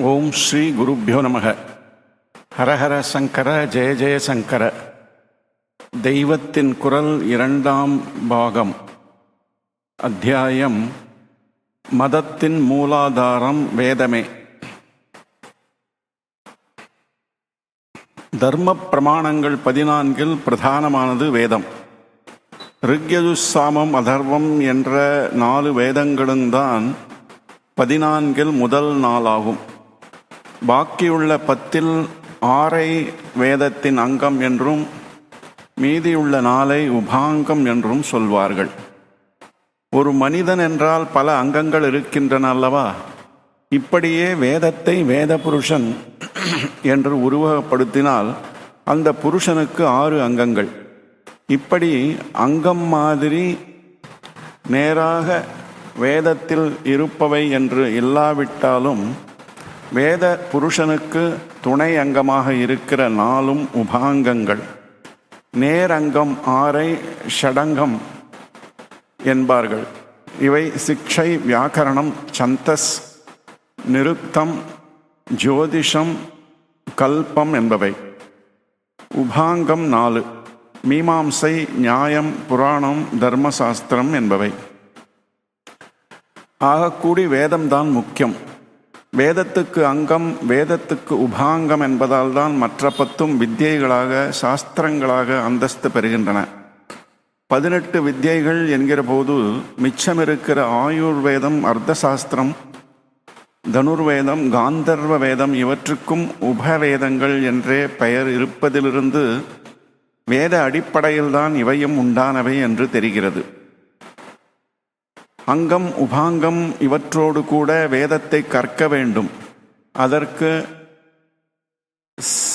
ஓம் ஸ்ரீ குருப்பியோ நமக. ஹரஹர சங்கர ஜெய ஜெய சங்கர. தெய்வத்தின் குரல் இரண்டாம் பாகம். அத்தியாயம் மதத்தின் மூலாதாரம் வேதமே. தர்ம பிரமாணங்கள் பதினான்கில் பிரதானமானது வேதம். ரிக்யஜுசாமம் அதர்வம் என்ற நாலு வேதங்களும் தான் பதினான்கில் முதல் நாளாகும். பாக்கியுள்ள பத்தில் ஆறை வேதத்தின் அங்கம் என்றும் மீதியுள்ள நாளை உபாங்கம் என்றும் சொல்வார்கள். ஒரு மனிதன் என்றால் பல அங்கங்கள் இருக்கின்றன அல்லவா? இப்படியே வேதத்தை வேத புருஷன் என்று உருவகப்படுத்தினால் அந்த புருஷனுக்கு ஆறு அங்கங்கள். இப்படி அங்கம் மாதிரி நேராக வேதத்தில் இருப்பவை என்று இல்லாவிட்டாலும் வேத புருஷனுக்கு துணை அங்கமாக இருக்கிற நாலும் உபாங்கங்கள். நேரங்கம் ஆரை ஷடங்கம் என்பார்கள். இவை சிக்ஷை வியாக்கரணம் சந்தஸ் நிருக்தம் ஜோதிஷம் கல்பம் என்பவை. உபாங்கம் நாலு மீமாம்சை நியாயம் புராணம் தர்மசாஸ்திரம் என்பவை. ஆகக்கூடி வேதம்தான் முக்கியம். வேதத்துக்கு அங்கம் வேதத்துக்கு உபாங்கம் என்பதால் தான் மற்ற பத்தும் வித்தியைகளாக சாஸ்திரங்களாக அந்தஸ்து பெறுகின்றன. பதினெட்டு வித்தியைகள் என்கிற போது மிச்சம் இருக்கிற ஆயுர்வேதம் அர்த்தசாஸ்திரம் தனுர்வேதம் காந்தர்வ வேதம் இவற்றுக்கும் உபவேதங்கள் என்றே பெயர் இருப்பதிலிருந்து வேத அடிப்படையில்தான் இவையும் உண்டானவை என்று தெரிகிறது. அங்கம் உபாங்கம் இவற்றோடு கூட வேதத்தை கற்க வேண்டும். அதற்கு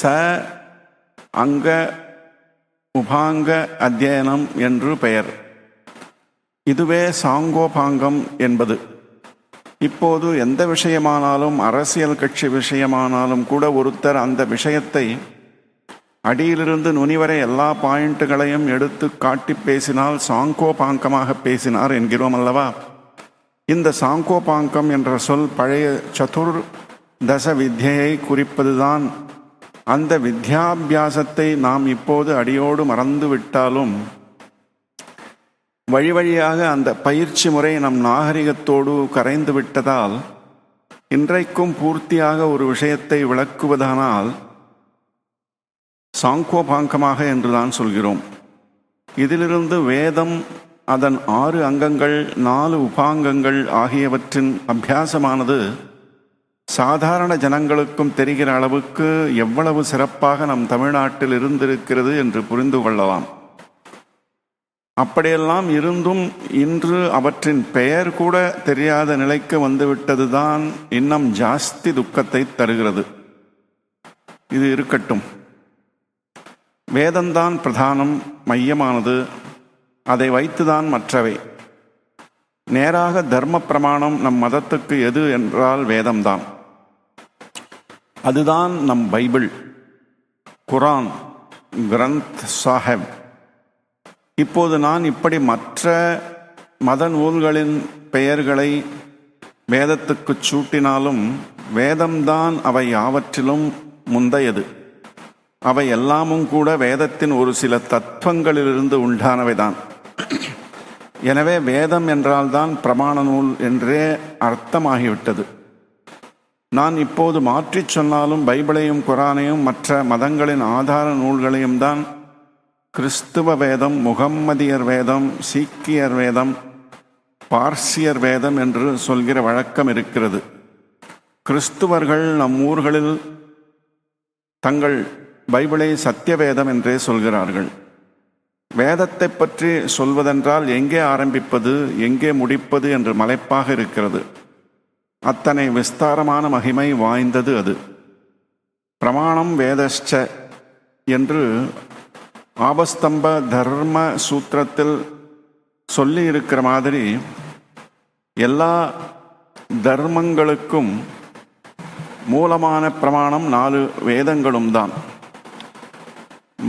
ச அங்க உபாங்க அத்தியனம் என்று பெயர். இதுவே சாங்கோபாங்கம் என்பது. இப்போது எந்த விஷயமானாலும் அரசியல் கட்சி விஷயமானாலும் கூட ஒருத்தர் அந்த விஷயத்தை அடியிலிருந்து நுனி வரை எல்லா பாயிண்ட்டுகளையும் எடுத்து காட்டி பேசினால் சாங்கோ பாங்கமாக பேசினார் என்கிறோம் அல்லவா? இந்த சாங்கோபாங்கம் என்ற சொல் பழைய சதுர் தச வித்யையை குறிப்பதுதான். அந்த வித்யாபியாசத்தை நாம் இப்போது அடியோடு மறந்து விட்டாலும் வழி வழியாக அந்த பயிற்சி முறை நம் நாகரிகத்தோடு கரைந்து விட்டதால் இன்றைக்கும் பூர்த்தியாக ஒரு விஷயத்தை விளக்குவதானால் சாங்கோபாங்கமாக என்றுதான் சொல்கிறோம். இதிலிருந்து வேதம் அதன் ஆறு அங்கங்கள் நாலு உபாங்கங்கள் ஆகியவற்றின் அபியாசமானது சாதாரண ஜனங்களுக்கும் தெரிகிற அளவுக்கு எவ்வளவு சிறப்பாக நம் தமிழ்நாட்டில் இருந்திருக்கிறது என்று புரிந்து கொள்ளலாம். அப்படியெல்லாம் இருந்தும் இன்று அவற்றின் பெயர் கூட தெரியாத நிலைக்கு வந்துவிட்டதுதான் இன்னும் ஜாஸ்தி துக்கத்தை தருகிறது. இது இருக்கட்டும். வேதம்தான் பிரதானம் மையமானது. அதை வைத்துதான் மற்றவை. நேராக தர்ம பிரமாணம் நம் மதத்துக்கு எது என்றால் வேதம்தான். அதுதான் நம் பைபிள் குரான் கிரந்த் சாஹெப். இப்போது நான் இப்படி மற்ற மத நூல்களின் பெயர்களை வேதத்துக்கு சூட்டினாலும் வேதம்தான் அவை யாவற்றிலும் முந்தையது. அவை எல்லாமும் கூட வேதத்தின் ஒரு சில தத்துவங்களிலிருந்து உண்டானவைதான். எனவே வேதம் என்றால்தான் பிரமாண நூல் என்றே அர்த்தமாகிவிட்டது. நான் இப்போது மாற்றிச் சொன்னாலும் பைபிளையும் குரானையும் மற்ற மதங்களின் ஆதார நூல்களையும் தான் கிறிஸ்துவ வேதம் முகம்மதியர் வேதம் சீக்கியர் வேதம் பார்சியர் வேதம் என்று சொல்கிற வழக்கம் இருக்கிறது. கிறிஸ்துவர்கள் நம் ஊர்களில் தங்கள் பைபிளை சத்தியவேதம் என்றே சொல்கிறார்கள். வேதத்தை பற்றி சொல்வதென்றால் எங்கே ஆரம்பிப்பது எங்கே முடிப்பது என்று மலைப்பாக இருக்கிறது. அத்தனை விஸ்தாரமான மகிமை வாய்ந்தது அது. பிரமாணம் வேதஷ்ச என்று ஆபஸ்தம்ப தர்ம சூத்திரத்தில் சொல்லி இருக்கிற மாதிரி எல்லா தர்மங்களுக்கும் மூலமான பிரமாணம் நாலு வேதங்களும் தான்.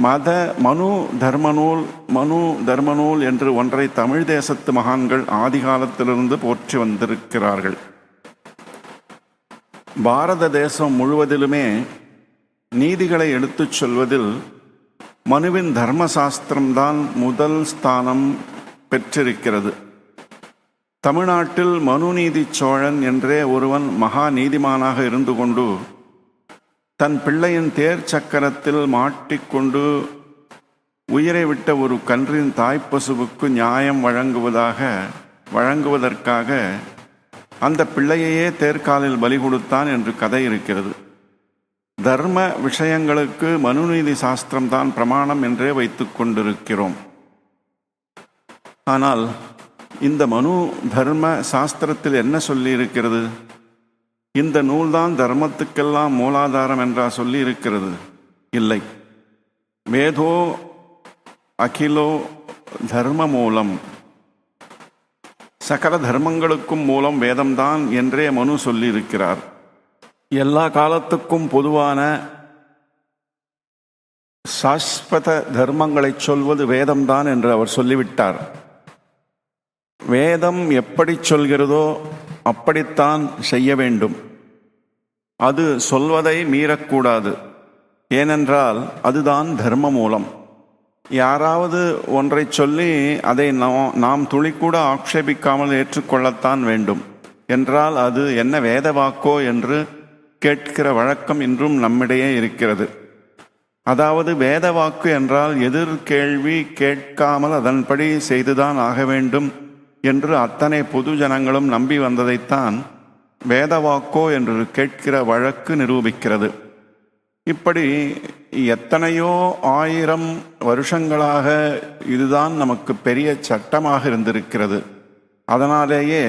மத மனு தர்மநூல் மனு தர்மநூல் என்று ஒன்றை தமிழ் தேசத்து மகான்கள் ஆதிகாலத்திலிருந்து போற்றி வந்திருக்கிறார்கள். பாரத தேசம் முழுவதிலுமே நீதிகளை எடுத்துச் சொல்வதில் மனுவின் தர்மசாஸ்திரம்தான் முதல் ஸ்தானம் பெற்றிருக்கிறது. தமிழ்நாட்டில் மனுநீதி சோழன் என்றே ஒருவன் மகா நீதிமானாக இருந்து கொண்டு தன் பிள்ளையின் தேர் சக்கரத்தில் மாட்டிக்கொண்டு உயிரை விட்ட ஒரு கன்றின் தாய்ப்பசுவுக்கு நியாயம் வழங்குவதாக வழங்குவதற்காக அந்த பிள்ளையையே தேர்காலில் பலி கொடுத்தான் என்று கதை இருக்கிறது. தர்ம விஷயங்களுக்கு மனுநீதி சாஸ்திரம்தான் பிரமாணம் என்றே வைத்து கொண்டிருக்கிறோம். ஆனால் இந்த மனு தர்ம சாஸ்திரத்தில் என்ன சொல்லியிருக்கிறது? இந்த நூல்தான் தர்மத்துக்கெல்லாம் மூலாதாரம் என்றா சொல்லி இருக்கிறது இல்லை. வேதோ அகிலோ தர்ம மூலம் சகல தர்மங்களுக்கும் மூலம் வேதம்தான் என்றே மனு சொல்லியிருக்கிறார். எல்லா காலத்துக்கும் பொதுவான சாஸ்வத தர்மங்களை சொல்வது வேதம்தான் என்று அவர் சொல்லிவிட்டார். வேதம் எப்படி சொல்கிறதோ அப்படித்தான் செய்ய வேண்டும். அது சொல்வதை மீறக்கூடாது. ஏனென்றால் அதுதான் தர்ம மூலம் யாராவது ஒன்றை சொல்லி அதை நாம் நாம் துளிக்கூட ஆக்ஷேபிக்காமல் ஏற்றுக்கொள்ளத்தான் வேண்டும். என்றால் அது என்ன வேத வாக்கோ என்று கேட்கிற வழக்கம் இன்றும் நம்மிடையே இருக்கிறது. அதாவது வேத வாக்கு என்றால் எதிர் கேள்வி கேட்காமல் அதன்படி செய்துதான் ஆக வேண்டும். என்று அத்தனை பொது ஜனங்களும் நம்பி வந்ததைத்தான் வேதவாக்கோ என்று கேட்கிற வழக்கு நிரூபிக்கிறது. இப்படி எத்தனையோ ஆயிரம் வருஷங்களாக இதுதான் நமக்கு பெரிய சட்டமாக இருந்திருக்கிறது. அதனாலேயே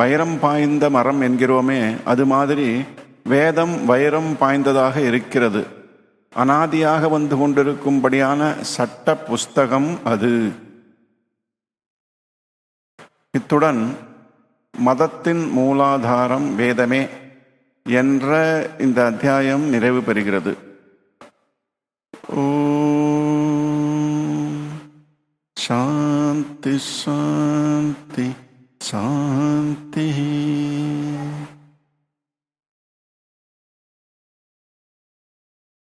வைரம் பாய்ந்த மரம் என்கிறோமே அது மாதிரி வேதம் வைரம் பாய்ந்ததாக இருக்கிறது. அனாதியாக வந்து கொண்டிருக்கும்படியான சட்ட புஸ்தகம் அது. இத்துடன் மதத்தின் மூலாதாரம் வேதமே என்ற இந்த அத்தியாயம் நிறைவு பெறுகிறது. சாந்தி சாந்தி சாந்தி.